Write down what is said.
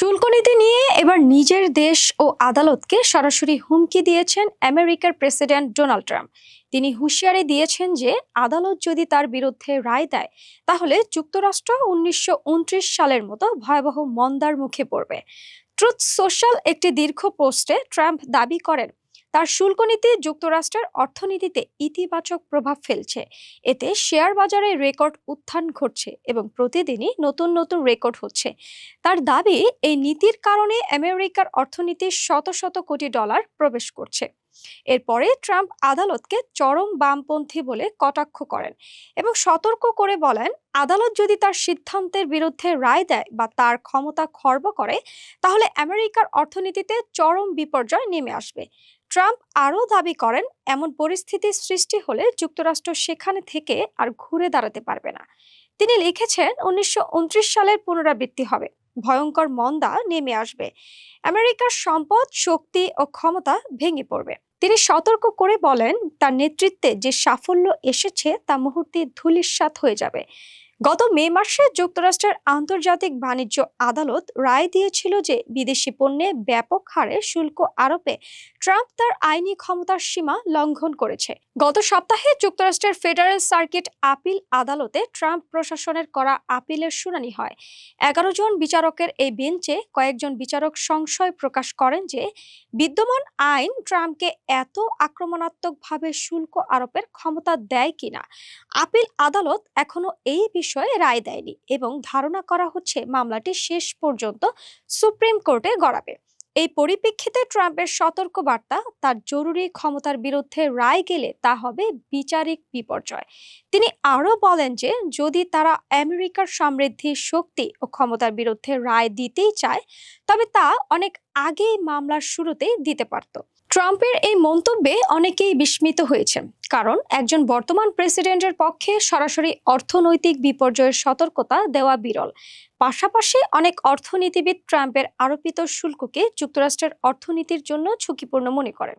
শুল্ক নীতি নিয়ে এবার নিজের দেশ ও আদালতকে সরাসরি হুমকি দিয়েছেন আমেরিকার প্রেসিডেন্ট ডোনাল্ড ট্রাম্প। তিনি হুঁশিয়ারি দিয়েছেন যে আদালত যদি তার বিরুদ্ধে রায় দেয়, তাহলে যুক্তরাষ্ট্র উনিশশো উনত্রিশ সালের মতো ভয়াবহ মন্দার মুখে পড়বে। ট্রুথ সোশ্যাল একটি দীর্ঘ পোস্টে ট্রাম্প দাবি করেন তার শুল্ক নীতি যুক্তরাষ্ট্রের অর্থনীতিতে ইতিবাচক প্রভাব ফেলছে। এতে শেয়ার বাজারে রেকর্ড উত্থান ঘটছে এবং প্রতিদিনই নতুন নতুন রেকর্ড হচ্ছে। তার দাবি, এই নীতির কারণে আমেরিকার অর্থনীতি শত শত কোটি ডলার প্রবেশ করছে। এরপরে ট্রাম্প আদালতকে চরম বামপন্থী বলে কটাক্ষ করেন এবং সতর্ক করে বলেন, আদালত যদি তার সিদ্ধান্তের বিরুদ্ধে রায় দেয় বা তার ক্ষমতা খর্ব করে, তাহলে আমেরিকার অর্থনীতিতে চরম বিপর্যয় নেমে আসবে। ট্রাম্প আরও দাবি করেন, এমন পরিস্থিতির সৃষ্টি হলে যুক্তরাষ্ট্র সেখানে থেকে আর ঘুরে দাঁড়াতে পারবে না। তিনি লিখেছেন, উনিশশো উনত্রিশ সালের পুনরাবৃত্তি হবে। ভয়ঙ্কর মন্দা নেমে আসবে। আমেরিকার সম্পদ, শক্তি ও ক্ষমতা ভেঙে পড়বে। তিনি সতর্ক করে বলেন, তার নেতৃত্বে যে সাফল্য এসেছে, তা মুহূর্তে ধূলিসাৎ হয়ে যাবে। গত মে মাসে যুক্তরাষ্ট্রের আন্তর্জাতিক বাণিজ্য আদালত রায় দিয়েছিল যে বিদেশি পণ্যে ব্যাপক হারে শুল্ক আরোপে ট্রাম্প তার আইনি ক্ষমতার সীমা লঙ্ঘন করেছে। গত সপ্তাহে যুক্তরাষ্ট্রের ফেডারেল সার্কিট আপিল আদালতে ট্রাম্প প্রশাসনের করা আপিলের শুনানি হয়। এগারো জন বিচারকের এই বেঞ্চে কয়েকজন বিচারক সংশয় প্রকাশ করেন যে বিদ্যমান আইন ট্রাম্পকে এত আক্রমণাত্মকভাবে শুল্ক আরোপের ক্ষমতা দেয় কিনা। আপিল আদালত এখনও এই রায় দেয়নি এবং ধারণা করা হচ্ছে মামলাটি শেষ পর্যন্ত সুপ্রিম কোর্টে গড়াবে। এই পরিপ্রেক্ষিতে ট্রাম্পের সতর্ক বার্তা তার জরুরি ক্ষমতার বিরুদ্ধে রায় গেলে তা হবে বিচারিক বিপর্যয়। তিনি আরও বলেন যে, যদি তারা আমেরিকার সমৃদ্ধি, শক্তি ও ক্ষমতার বিরুদ্ধে রায় দিতেই চায়, তবে তা অনেক আগেই মামলার শুরুতে দিতে পারত। ট্রাম্পের এই মন্তব্যে অনেকেই বিস্মিত হয়েছেন, কারণ একজন বর্তমান প্রেসিডেন্টের পক্ষে সরাসরি অর্থনৈতিক বিপর্যয়ের সতর্কতা দেওয়া বিরল। পাশাপাশি অনেক অর্থনীতিবিদ ট্রাম্পের আরোপিত শুল্ককে যুক্তরাষ্ট্রের অর্থনীতির জন্য ঝুঁকিপূর্ণ মনে করেন।